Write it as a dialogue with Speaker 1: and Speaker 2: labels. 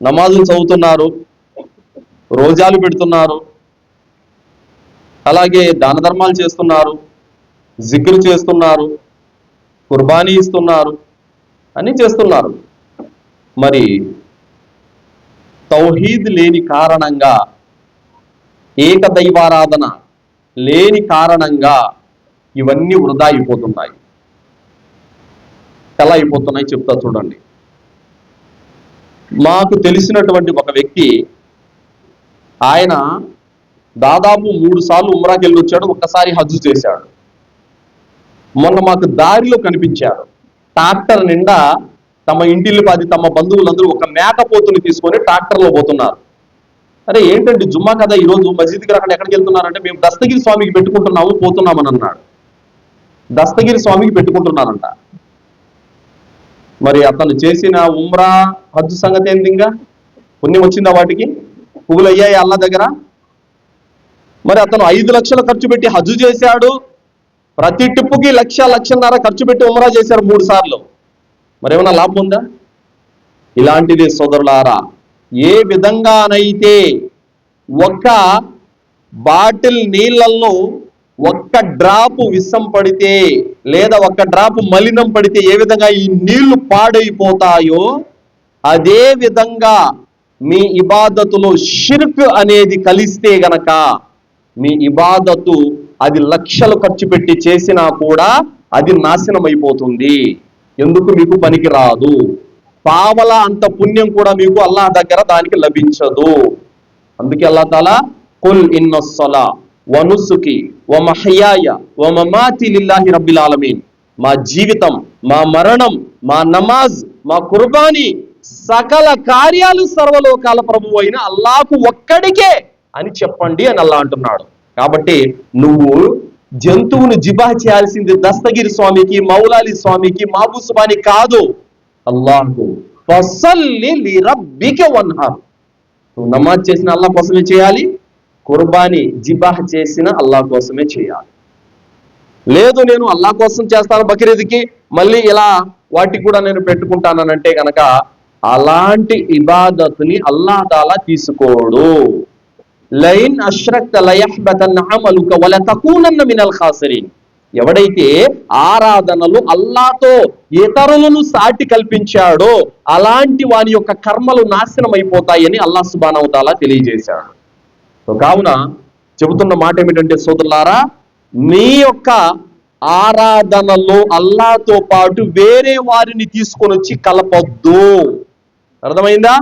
Speaker 1: నమాజులు చదువుతున్నారు రోజాలు పెడుతున్నారు అలాగే దాన ధర్మాలు చేస్తున్నారు జిక్రు చేస్తున్నారు కుర్బానీ ఇస్తున్నారు అన్ని చేస్తున్నారు. మరి తౌహీద్ లేని కారణంగా ఏక దైవారాధన లేని కారణంగా ఇవన్నీ వృధా అయిపోతున్నాయి. ఎలా అయిపోతున్నాయి చెప్తా చూడండి. మాకు తెలిసినటువంటి ఒక వ్యక్తి ఆయన దాదాపు మూడు సార్లు ఉమ్రాకి వెళ్ళి వచ్చాడు ఒక్కసారి హజ్జు చేశాడు. మొన్న మాకు దారిలో కనిపించాడు ట్రాక్టర్ నిండా తమ ఇంటిల్లి పది తమ బంధువులందరూ ఒక మేకపోతుని తీసుకొని ట్రాక్టర్లో పోతున్నారు. అరే ఏంటంటే జుమ్మా కదా ఈ రోజు మసీద్కి రాకుండా ఎక్కడికి వెళ్తున్నారంటే మేము దస్తగిరి స్వామికి పెట్టుకుంటున్నాము పోతున్నామని అన్నాడు. దస్తగిరి స్వామికి పెట్టుకుంటున్నారంట. మరి అతను చేసిన ఉమ్రా హజ్జు సంగతి ఏంది ఇంకా? పుణ్యం వచ్చిందా వాటికి? పువ్వులు అయ్యాయి అల్లా దగ్గర? మరి అతను ఐదు లక్షలు ఖర్చు పెట్టి హజ్జు చేశాడు. ప్రతి టిప్పుకి లక్ష లక్షన్నర ఖర్చు పెట్టి ఉమ్రా చేశారు మూడు సార్లు. మరి ఏమైనా లాభం ఉందా? ఇలాంటిది సోదరులారా ఏ విధంగానైతే ఒక్క బాటిల్ నీళ్ళలో ఒక్క డ్రాపు విషం పడితే లేదా ఒక్క డ్రాప్ మలినం పడితే ఏ విధంగా ఈ నీళ్ళు పాడైపోతాయో అదే విధంగా మీ ఇబాదతులో షిర్క్ అనేది కలిస్తే గనక మీ ఇబాదతు అది లక్షలు ఖర్చు పెట్టి చేసినా కూడా అది నాశనం అయిపోతుంది ఎందుకు మీకు పనికి రాదు పావల అంత పుణ్యం కూడా మీకు అల్లాహ్ దగ్గర దానికి లభించదు. అందుకే అల్లా తాలా కుల్ ఇన్నొస్సలా వనుసుకి వ మహయాయ లిల్లాహి రబ్బిల్ ఆలమీన్ మా జీవితం మా మరణం మా నమాజ్ మా కుర్బానీ సకల కార్యాలు సర్వలోకాల ప్రభు అయిన అల్లాకు ఒక్కడికే అని చెప్పండి అని అల్లా అంటున్నాడు. కాబట్టి నువ్వు జంతువును జిబా చేయాల్సింది దస్తగిరి స్వామికి మౌలాలి స్వామికి మాబుసుబాని కాదు. అల్లాహు ఫసల్లి లిరబ్బిక వన్హార్. నువ్వు నమాజ్ చేసిన అల్లా కోసమే చేయాలి కుర్బానీ జిబాహ్ చేసిన అల్లా కోసమే చేయాలి. లేదు నేను అల్లా కోసం చేస్తాను బక్రీద్కి మళ్ళీ ఇలా వాటికి కూడా నేను పెట్టుకుంటానంటే గనక అలాంటి ఇబాదత్ని అల్లా తాలా తీసుకోడు. లైన్ అష్రక్త తకూనన్న మినల్ ఖాసిరీన్. ఎవడైతే ఆరాధనలు అల్లాతో ఇతరులను సాటి కల్పించాడో అలాంటి వాని యొక్క కర్మలు నాశనం అయిపోతాయని అల్లా సుబానవతాలా తెలియజేశాడు. సో కావున చెబుతున్న మాట ఏమిటంటే సోదరులారా మీ యొక్క ఆరాధనలో అల్లాతో పాటు వేరే వారిని తీసుకొని వచ్చి కలపొద్దు. అర్థమైందా?